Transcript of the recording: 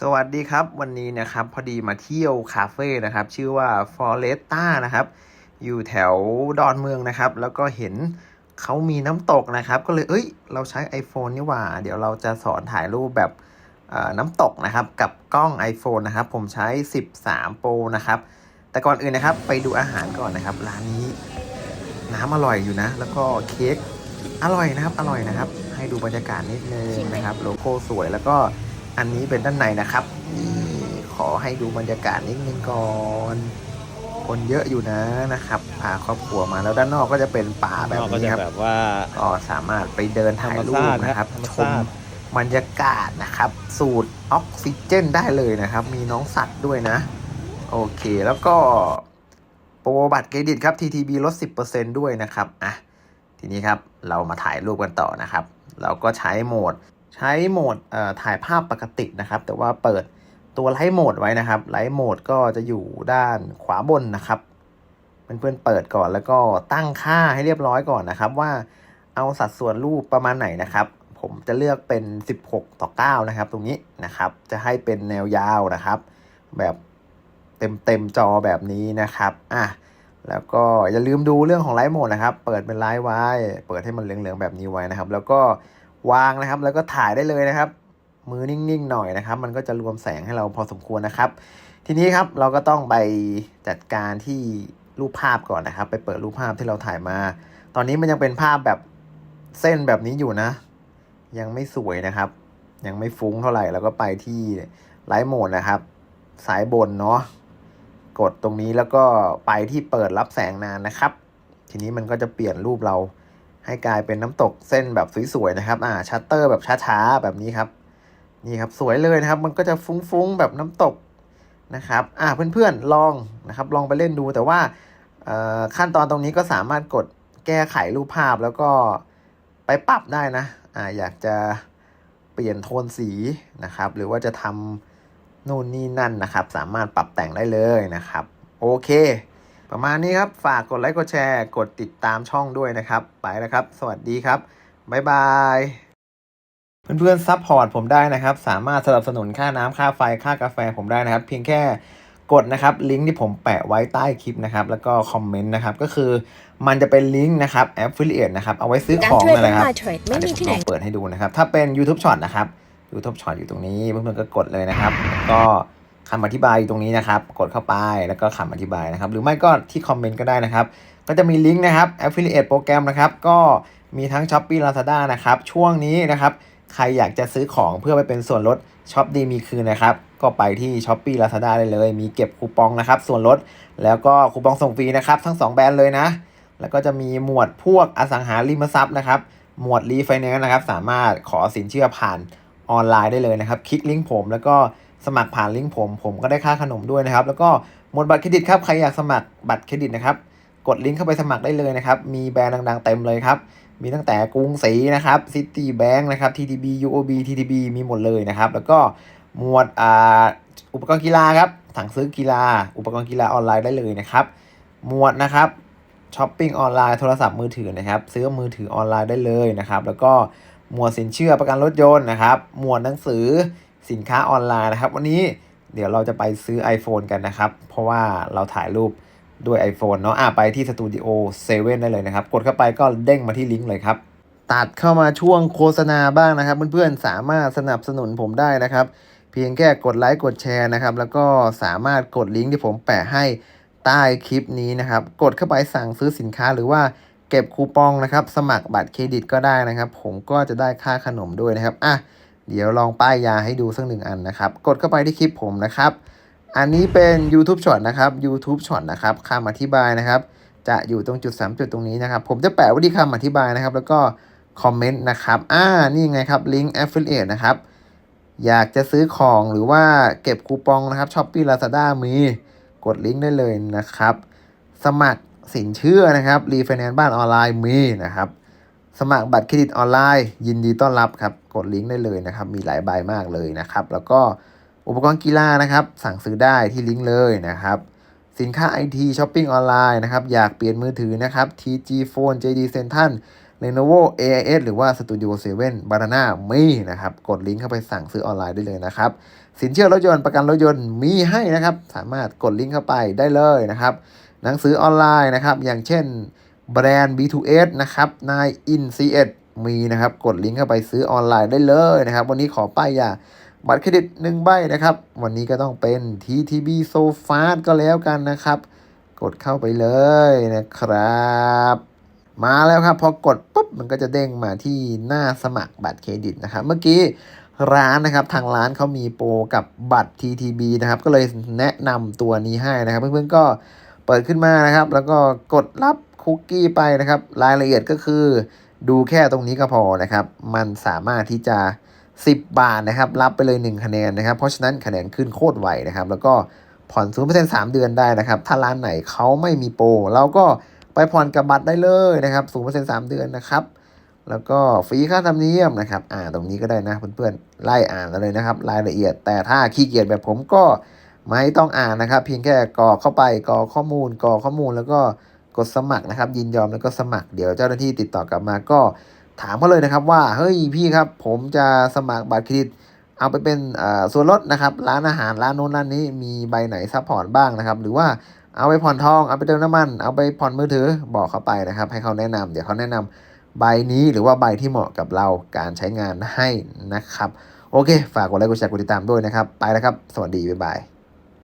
สวัสดีครับวันนี้นะครับพอดีมาเที่ยวคาเฟ่นะครับชื่อว่า f o r e s t a นะครับอยู่แถวดอนเมืองนะครับ แล้วก็เห็นเขามีน้ำตกนะครับ ก็เลยเอ้ย เราใช้ iPhone นี่หว่า เดี๋ยวเราจะสอนถ่ายรูปแบบน้ำตกนะครับ กับกล้อง iPhone นะครับ ผมใช้ 13 Pro นะครับ แต่ก่อนอื่นนะครับ ไปดูอาหารก่อนนะครับ ร้านนี้น้ำอร่อยอยู่นะ แล้วก็เค้กอร่อยนะครับอร่อยนะครับ ให้ดูบรรยากาศนิดนึงนะครับ โลโก้สวยแล้วก็ อันนี้เป็นด้านในนะครับนี่ขอให้ดูบรรยากาศนิดนึงก่อน คนเยอะอยู่นะนะครับพาครอบครัวมาแล้วด้านนอกก็จะเป็นป่าแบบนอกก็นี้จะครับแบบว่า ก็สามารถไปเดินถ่ายรูปนะครับธรรมชชาติมบรรยากาศนะครับ สูดออกซิเจนได้เลยนะครับ มีน้องสัตว์ด้วยนะ โอเคแล้วก็โปรบัตรเครดิตครับ TTB ลด 10%ด้วยนะครับอะทีนี้ครับเรามาถ่ายรูปกันต่อนะครับ เราก็ใช้โหมด ใช้โหมดถ่ายภาพปกตินะครับ แต่ว่าเปิดตัวไลท์โหมดไว้นะครับ ไลท์โหมดก็จะอยู่ด้านขวาบนนะครับเพื่อนๆเปิดก่อนแล้วก็ตั้งค่าให้เรียบร้อยก่อนนะครับ ว่าเอาสัดส่วนรูปประมาณไหนนะครับ ผมจะเลือกเป็น 16 ต่อ 9 นะครับ ตรงนี้นะครับ จะให้เป็นแนวยาวนะครับ แบบเต็มเต็มๆจอแบบนี้นะครับอะแล้วก็อย่าลืมดูเรื่องของไลท์โหมดนะครับ เปิดเป็นไลท์ไว้ เปิดให้มันเหลืองๆแบบนี้ไว้นะครับ แล้วก็ วางนะครับ แล้วก็ถ่ายได้เลยนะครับ มือนิ่งๆหน่อยนะครับ มันก็จะรวมแสงให้เราพอสมควรนะครับ ทีนี้ครับเราก็ต้องไปจัดการที่รูปภาพก่อนนะครับ ไปเปิดรูปภาพที่เราถ่ายมา ตอนนี้มันยังเป็นภาพแบบเส้นแบบนี้อยู่นะ ยังไม่สวยนะครับ ยังไม่ฟุ้งเท่าไหร่แล้วก็ไปที่ไลท์โหมดนะครับสายบนเนาะกดตรงนี้แล้วก็ไปที่เปิดรับแสงนานนะครับ ทีนี้มันก็จะเปลี่ยนรูปเรา ให้กลายเป็นน้ำตกเส้นแบบสวยๆนะครับ อ่าชัตเตอร์แบบช้าๆแบบนี้ครับ นี่ครับสวยเลยนะครับ มันก็จะฟุ้งๆแบบน้ำตกนะครับ อ่าเพื่อนๆลองนะครับ ลองไปเล่นดูแต่ว่าขั้นตอนตรงนี้ก็สามารถกดแก้ไขรูปภาพแล้วก็ไปปรับได้นะ อ่าอยากจะเปลี่ยนโทนสีนะครับ หรือว่าจะทำนู่นนี่นั่นนะครับ สามารถปรับแต่งได้เลยนะครับ โอเค ประมาณนี้ครับ ฝากกดไลค์กดแชร์ กดติดตามช่องด้วยนะครับ ไปแล้วครับ สวัสดีครับ บ๊ายบาย เพื่อนๆซัพพอร์ตผมได้นะครับ สามารถสนับสนุนค่าน้ำค่าไฟค่ากาแฟผมได้นะครับ เพียงแค่กดนะครับลิงก์ที่ผมแปะไว้ใต้คลิปนะครับแล้วก็คอมเมนต์นะครับก็คือมันจะเป็นลิงก์นะครับ affiliate นะครับเอาไว้ซื้อของนั่นแหละครับมาเทรดไม่มีที่ไหนเปิดให้ดูนะครับ ถ้าเป็น YouTube Short นะครับ YouTube Short อยู่ตรงนี้เพื่อนๆก็กดเลยนะครับ ก็ คำอธิบายอยู่ตรงนี้นะครับ กดเข้าไปแล้วก็คำอธิบายนะครับ หรือไม่ก็ที่คอมเมนต์ก็ได้นะครับ ก็จะมีลิงก์นะครับ affiliate โปรแกรมนะครับ ก็มีทั้ง Shopee Lazada นะครับ ช่วงนี้นะครับ ใครอยากจะซื้อของเพื่อไปเป็นส่วนลดช็อปดีมีคืนนะครับ ก็ไปที่ Shopee Lazada ได้เลย มีเก็บคูปองนะครับ ส่วนลด แล้วก็คูปองส่งฟรีนะครับ ทั้ง 2 แบรนด์เลยนะ แล้วก็จะมีหมวดพวกอสังหาริมทรัพย์นะครับ หมวดรีไฟแนนซ์นะครับ สามารถขอสินเชื่อผ่านออนไลน์ได้เลยนะครับ คลิกลิงก์ผมแล้วก็ สมัครผ่านลิงก์ผม ผมก็ได้ค่าขนมด้วยนะครับ แล้วก็หมดบัตรเครดิตครับ ใครอยากสมัครบัตรเครดิตนะครับ กดลิงก์เข้าไปสมัครได้เลยนะครับ มีแบรนด์ดังๆเต็มเลยครับ มีตั้งแต่กรุงศรีนะครับซิตี้แบงค์นะครับ TTB UOB TTB มีหมดเลยนะครับ แล้วก็หมวดอ่าอุปกรณ์กีฬาครับสั่งซื้อกีฬา อุปกรณ์กีฬาออนไลน์ได้เลยนะครับ หมวดนะครับช้อปปิ้งออนไลน์โทรศัพท์มือถือนะครับ ซื้อมือถือออนไลน์ได้เลยนะครับ แล้วก็หมวดสินเชื่อประกันรถยนต์นะครับ หมวดหนังสือ สินค้าออนไลน์นะครับ วันนี้เดี๋ยวเราจะไปซื้อ iPhone กันนะครับ เพราะว่าเราถ่ายรูปด้วย iPhone เนาะอะไปที่สตูดิโอ7ได้เลยนะครับ กดเข้าไปก็เด้งมาที่ลิงก์เลยครับ ตัดเข้ามาช่วงโฆษณาบ้างนะครับ เพื่อนๆ สามารถสนับสนุนผมได้นะครับ เพียงแค่กดไลค์กดแชร์นะครับ แล้วก็สามารถกดลิงก์ที่ผมแปะให้ใต้คลิปนี้นะครับ กดเข้าไปสั่งซื้อสินค้าหรือว่าเก็บคูปองนะครับ สมัครบัตรเครดิตก็ได้นะครับ ผมก็จะได้ค่าขนมด้วยนะครับ อะ เดี๋ยวลองป้ายยาให้ดูสักหนึ่งอันนะครับ กดเข้าไปที่คลิปผมนะครับ อันนี้เป็น YouTube Short นะครับ YouTube Short นะครับคำอธิบายนะครับ จะอยู่ตรงจุด 3 จุดตรงนี้นะครับ ผมจะแปะไว้ที่คำอธิบายนะครับ แล้วก็คอมเมนต์นะครับ อ่า นี่ไงครับ ลิงก์ Affiliate นะครับ อยากจะซื้อของหรือว่าเก็บคูปองนะครับ Shopee Lazada มีกดลิงก์ได้เลยนะครับ สมัครสินเชื่อนะครับ รีไฟแนนซ์บ้านออนไลน์มีนะครับ สมัครบัตรเครดิตออนไลน์ยินดีต้อนรับครับ กดลิงก์ได้เลยนะครับ มีหลายใบมากเลยนะครับ แล้วก็อุปกรณ์กีฬานะครับ สั่งซื้อได้ที่ลิงก์เลยนะครับ สินค้าไอทีช้อปปิ้งออนไลน์นะครับ อยากเปลี่ยนมือถือนะครับ TG Phone JD Central Lenovo AIS หรือว่า Studio 7 Banana มีนะครับ กดลิงก์เข้าไปสั่งซื้อออนไลน์ได้เลยนะครับ สินเชื่อรถยนต์ประกันรถยนต์มีให้นะครับ สามารถกดลิงก์เข้าไปได้เลยนะครับ หนังสือออนไลน์นะครับ อย่างเช่น แบรนด์ B2S นะครับนาย In C1 มีนะครับ กดลิงก์เข้าไปซื้อออนไลน์ได้เลยนะครับ วันนี้ขอป้ายยาบัตรเครดิต1ใบนะครับ วันนี้ก็ต้องเป็น TTB s o f a ก็แล้วกันนะครับ กดเข้าไปเลยนะครับ มาแล้วครับ พอกดปุ๊บมันก็จะเด้งมาที่หน้าสมัครบัตรเครดิตนะครับ เมื่อกี้ร้านนะครับทางร้านเขามีโปรกับบัตร TTB นะครับ ก็เลยแนะนำตัวนี้ให้นะครับ เพื่อนๆก็ เปิดขึ้นมานะครับ แล้วก็กดรับคุกกี้ไปนะครับ รายละเอียดก็คือ ดูแค่ตรงนี้ก็พอนะครับ มันสามารถที่จะ 10 บาทนะครับ รับไปเลย 1 คะแนนนะครับ เพราะฉะนั้นคะแนนขึ้นโคตรไวนะครับ แล้วก็ผ่อน0% 3เมเดือนได้นะครับ ถ้าร้านไหนเขาไม่มีโปรเราก็ไปผ่อนกับบัตรได้เลยนะครับ0% 3เดือนนะครับ แล้วก็ฟรีค่าธรรมเนียมนะครับ อ่าตรงนี้ก็ได้นะเพื่อนๆไล่อ่านเลยนะครับ รายละเอียด แต่ถ้าขี้เกียจแบบผมก็ ไม่ต้องอ่านนะครับ เพียงแค่กรอกเข้าไปกรอกข้อมูลกรอกข้อมูลแล้วก็กดสมัครนะครับ ยินยอมแล้วก็สมัครเดี๋ยวเจ้าหน้าที่ติดต่อกลับมาก็ถามเขาเลยนะครับว่าเฮ้ยพี่ครับ ผมจะสมัครบัตรเครดิต เอาไปเป็นอ่าส่วนลดนะครับ ร้านอาหารร้านโน้นร้านนี้มีใบไหนซัพพอร์ตบ้างนะครับ หรือว่าเอาไปผ่อนทองเอาไปเติมน้ำมัน เอาไปผ่อนมือถือบอกเขาไปนะครับ ให้เขาแนะนำเดี๋ยวเขาแนะนำใบนี้หรือว่าใบที่เหมาะกับเราการใช้งานให้นะครับ โอเค ฝากกดไลค์กดแชร์กดติดตามด้วยนะครับ ไปแล้วครับ สวัสดี บ๊ายบาย